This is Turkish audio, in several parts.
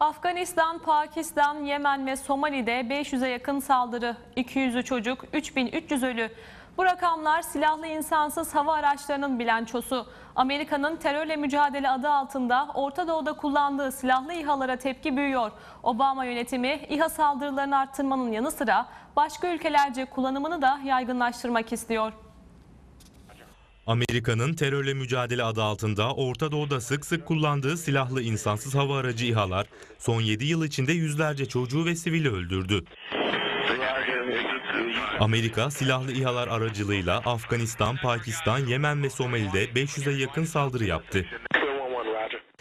Afganistan, Pakistan, Yemen ve Somali'de 500'e yakın saldırı, 200'ü çocuk, 3300 ölü. Bu rakamlar silahlı insansız hava araçlarının bilançosu. Amerika'nın terörle mücadele adı altında Orta Doğu'da kullandığı silahlı İHA'lara tepki büyüyor. Obama yönetimi İHA saldırılarını arttırmanın yanı sıra başka ülkelerce kullanımını da yaygınlaştırmak istiyor. Amerika'nın terörle mücadele adı altında Orta Doğu'da sık sık kullandığı silahlı insansız hava aracı İHA'lar son 7 yıl içinde yüzlerce çocuğu ve sivili öldürdü. Amerika silahlı İHA'lar aracılığıyla Afganistan, Pakistan, Yemen ve Somali'de 500'e yakın saldırı yaptı.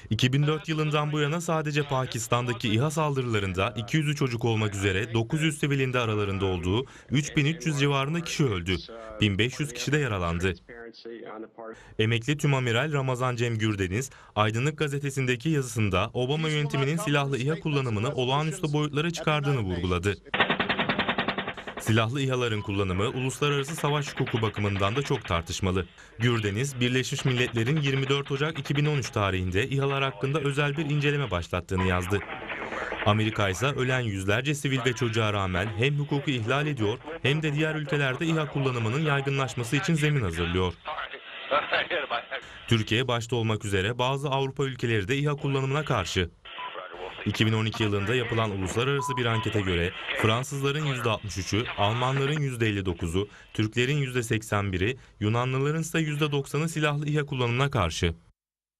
2004 yılından bu yana sadece Pakistan'daki İHA saldırılarında 200'ü çocuk olmak üzere 900 sivilin de aralarında olduğu 3300 civarında kişi öldü. 1500 kişi de yaralandı. Emekli Tümamiral Ramazan Cem Gürdeniz, Aydınlık Gazetesi'ndeki yazısında Obama yönetiminin silahlı İHA kullanımını olağanüstü boyutlara çıkardığını vurguladı. Silahlı İHA'ların kullanımı uluslararası savaş hukuku bakımından da çok tartışmalı. Gürdeniz, Birleşmiş Milletler'in 24 Ocak 2013 tarihinde İHA'lar hakkında özel bir inceleme başlattığını yazdı. Amerika ise ölen yüzlerce sivil ve çocuğa rağmen hem hukuku ihlal ediyor hem de diğer ülkelerde İHA kullanımının yaygınlaşması için zemin hazırlıyor. Türkiye başta olmak üzere bazı Avrupa ülkeleri de İHA kullanımına karşı. 2012 yılında yapılan uluslararası bir ankete göre Fransızların %63'ü, Almanların %59'u, Türklerin %81'i, Yunanlıların ise %90'ı silahlı İHA kullanımına karşı.